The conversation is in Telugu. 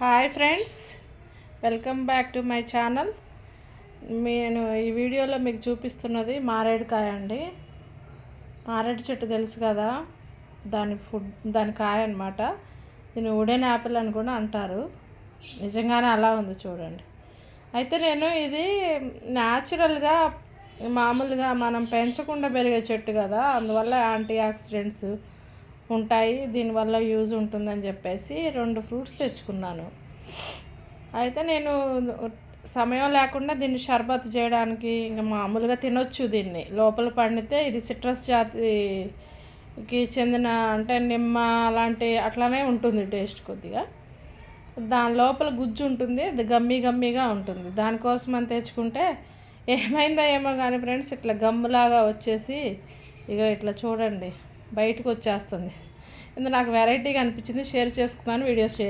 Hi friends welcome back to my channel. నేను ఈ వీడియోలో మీకు చూపిస్తున్నది మారేడుకాయ అండి. మారేడు చెట్టు తెలుసు కదా దాని ఫుడ్ దాని కాయ అనమాట దీన్ని ఉడెన్ యాపిల్ అని కూడా అంటారు. నిజంగానే అలా ఉంది చూడండి. అయితే నేను ఇది న్యాచురల్గా మామూలుగా మనం పెంచకుండా పెరిగే చెట్టు కదా అందువల్ల యాంటీ ఆక్సిడెంట్స్ ఉంటాయి దీనివల్ల యూజ్ ఉంటుందని చెప్పేసి రెండు ఫ్రూట్స్ తెచ్చుకున్నాను. అయితే నేను సమయం లేకుండా దీన్ని షర్బత్ చేయడానికి ఇంకా మామూలుగా తినొచ్చు దీన్ని. లోపల పండితే ఇది సిట్రస్ జాతికి చెందిన అంటే నిమ్మ అలాంటి అట్లానే ఉంటుంది టేస్ట్ కొద్దిగా. దాని లోపల గుజ్జు ఉంటుంది అది గమ్మీ గమ్మీగా ఉంటుంది. దానికోసం అని తెచ్చుకుంటే ఏమైందో ఏమో కానీ ఫ్రెండ్స్ ఇట్లా గమ్ములాగా వచ్చేసి ఇక ఇట్లా చూడండి. బయటకు వచ్చేస్తుంది. ఇందులో నాకు వెరైటీగా అనిపించింది. షేర్ చేసుకున్నాను వీడియో షేర్